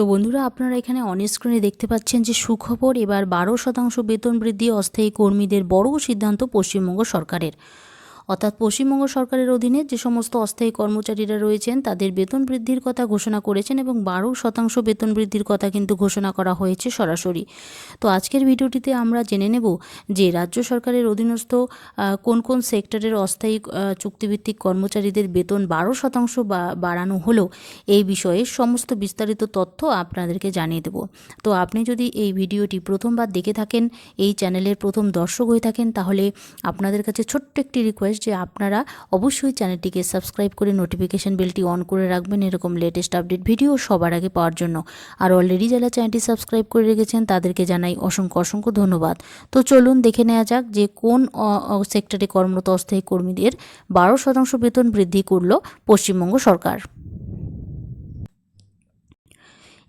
তো বন্ধুরা, আপনারা এখানে অন স্ক্রিনে দেখতে পাচ্ছেন যে সুখবর এবার বারো শতাংশ বেতন বৃদ্ধি অস্থায়ী কর্মীদের বড় সিদ্ধান্ত পশ্চিমবঙ্গ সরকারের। অর্থাৎ পশ্চিমবঙ্গ সরকারের অধীনে যে সমস্ত অস্থায়ী কর্মচারীরা রয়েছেন, তাদের বেতন বৃদ্ধির কথা ঘোষণা করেছেন এবং বারো শতাংশ বেতন বৃদ্ধির কথা কিন্তু ঘোষণা করা হয়েছে সরাসরি। তো আজকের ভিডিওটিতে আমরা জেনে নেব যে রাজ্য সরকারের অধীনস্থ কোন কোন সেক্টরের অস্থায়ী চুক্তিভিত্তিক কর্মচারীদের বেতন বারো শতাংশ বাড়ানো হলো এই বিষয়ে সমস্ত বিস্তারিত তথ্য আপনাদেরকে জানিয়ে দেব। তো আপনি যদি এই ভিডিওটি প্রথমবার দেখে থাকেন, এই চ্যানেলের প্রথম দর্শক হয়ে থাকেন, তাহলে আপনাদের কাছে ছোট্ট একটি রিকোয়েস্ট যে আপনারা অবশ্যই চ্যানেলটিকে সাবস্ক্রাইব করে নোটিফিকেশান বেলটি অন করে রাখবেন এরকম লেটেস্ট আপডেট ভিডিও সবার আগে পাওয়ার জন্য। আর অলরেডি যারা চ্যানেলটি সাবস্ক্রাইব করে রেখেছেন, তাদেরকে জানাই অসংখ্য অসংখ্য ধন্যবাদ। তো চলুন দেখে নেওয়া যাক যে কোন সেক্টরে কর্মরত অস্থায়ী কর্মীদের বারো শতাংশ বেতন বৃদ্ধি করল পশ্চিমবঙ্গ সরকার।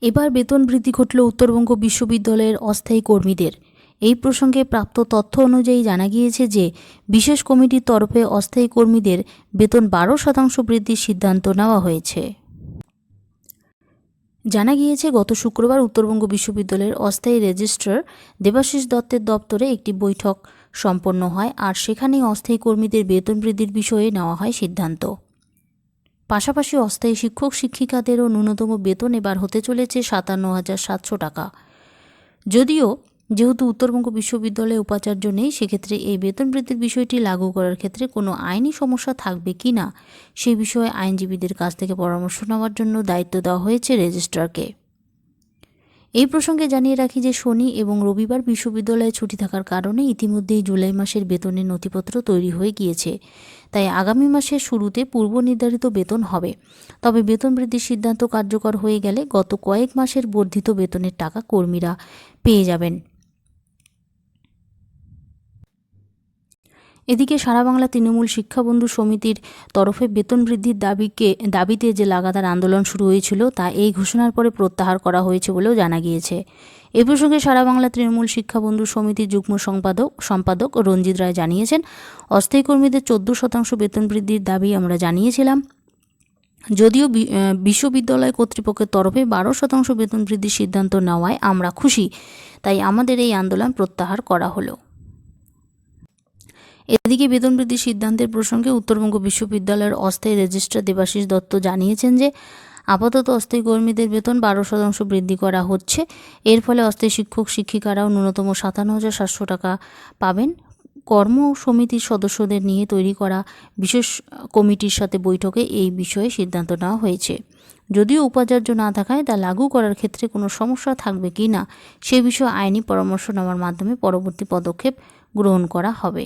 এবার বেতন বৃদ্ধি ঘটল উত্তরবঙ্গ বিশ্ববিদ্যালয়ের অস্থায়ী কর্মীদের। এই প্রসঙ্গে প্রাপ্ত তথ্য অনুযায়ী জানা গিয়েছে যে, বিশেষ কমিটির তরফে অস্থায়ী কর্মীদের বেতন বারো শতাংশ বৃদ্ধির সিদ্ধান্ত নেওয়া হয়েছে। জানা গিয়েছে, গত শুক্রবার উত্তরবঙ্গ বিশ্ববিদ্যালয়ের অস্থায়ী রেজিস্ট্রার দেবাশিস দত্তের দপ্তরে একটি বৈঠক সম্পন্ন হয় আর সেখানেই অস্থায়ী কর্মীদের বেতন বৃদ্ধির বিষয়ে নেওয়া হয় সিদ্ধান্ত। পাশাপাশি অস্থায়ী শিক্ষক শিক্ষিকাদেরও ন্যূনতম বেতন এবার হতে চলেছে সাতান্ন হাজার সাতশো টাকা। যদিও যেহেতু উত্তরবঙ্গ বিশ্ববিদ্যালয়ে উপাচার্য নেই, সেক্ষেত্রে এই বেতন বৃদ্ধির বিষয়টি লাগু করার ক্ষেত্রে কোনো আইনি সমস্যা থাকবে কি না সেই বিষয়ে আইনজীবীদের কাছ থেকে পরামর্শ নেওয়ার জন্য দায়িত্ব দেওয়া হয়েছে রেজিস্ট্রারকে। এই প্রসঙ্গে জানিয়ে রাখি যে শনি এবং রবিবার বিশ্ববিদ্যালয়ে ছুটি থাকার কারণে ইতিমধ্যেই জুলাই মাসের বেতনের নথিপত্র তৈরি হয়ে গিয়েছে। তাই আগামী মাসের শুরুতে পূর্ব নির্ধারিত বেতন হবে। তবে বেতন বৃদ্ধির সিদ্ধান্ত কার্যকর হয়ে গেলে গত কয়েক মাসের বর্ধিত বেতনের টাকা কর্মীরা পেয়ে যাবেন। এদিকে সারা বাংলা তৃণমূল শিক্ষাবন্ধু সমিতির তরফে বেতন বৃদ্ধির দাবিকে, দাবিতে যে লাগাতার আন্দোলন শুরু হয়েছিল, তা এই ঘোষণার পরে প্রত্যাহার করা হয়েছে বলেও জানা গিয়েছে। এ প্রসঙ্গে সারা বাংলা তৃণমূল শিক্ষাবন্ধু সমিতির যুগ্ম সম্পাদক সম্পাদক রঞ্জিত রায় জানিয়েছেন, অস্থায়ী কর্মীদের চোদ্দ শতাংশ বেতন বৃদ্ধির দাবি আমরা জানিয়েছিলাম। যদিও বিশ্ববিদ্যালয় কর্তৃপক্ষের তরফে বারো শতাংশ বেতন বৃদ্ধির সিদ্ধান্ত নেওয়ায় আমরা খুশি, তাই আমাদের এই আন্দোলন প্রত্যাহার করা হলো। এদিকে বেতন বৃদ্ধির সিদ্ধান্তের প্রসঙ্গে উত্তরবঙ্গ বিশ্ববিদ্যালয়ের অস্থায়ী রেজিস্ট্রার দেবাশিস দত্ত জানিয়েছেন যে, আপাতত অস্থায়ী কর্মীদের বেতন বারো শতাংশ বৃদ্ধি করা হচ্ছে। এর ফলে অস্থায়ী শিক্ষক, শিক্ষিকারাও ন্যূনতম সাতান্ন হাজার সাতশো টাকা পাবেন। কর্ম সমিতির সদস্যদের নিয়ে তৈরি করা বিশেষ কমিটির সাথে বৈঠকে এই বিষয়ে সিদ্ধান্ত নেওয়া হয়েছে। যদিও উপাচার্য না থাকায় তা লাগু করার ক্ষেত্রে কোনো সমস্যা থাকবে কি না, সে বিষয়ে আইনি পরামর্শ নেওয়ার মাধ্যমে পরবর্তী পদক্ষেপ গ্রহণ করা হবে।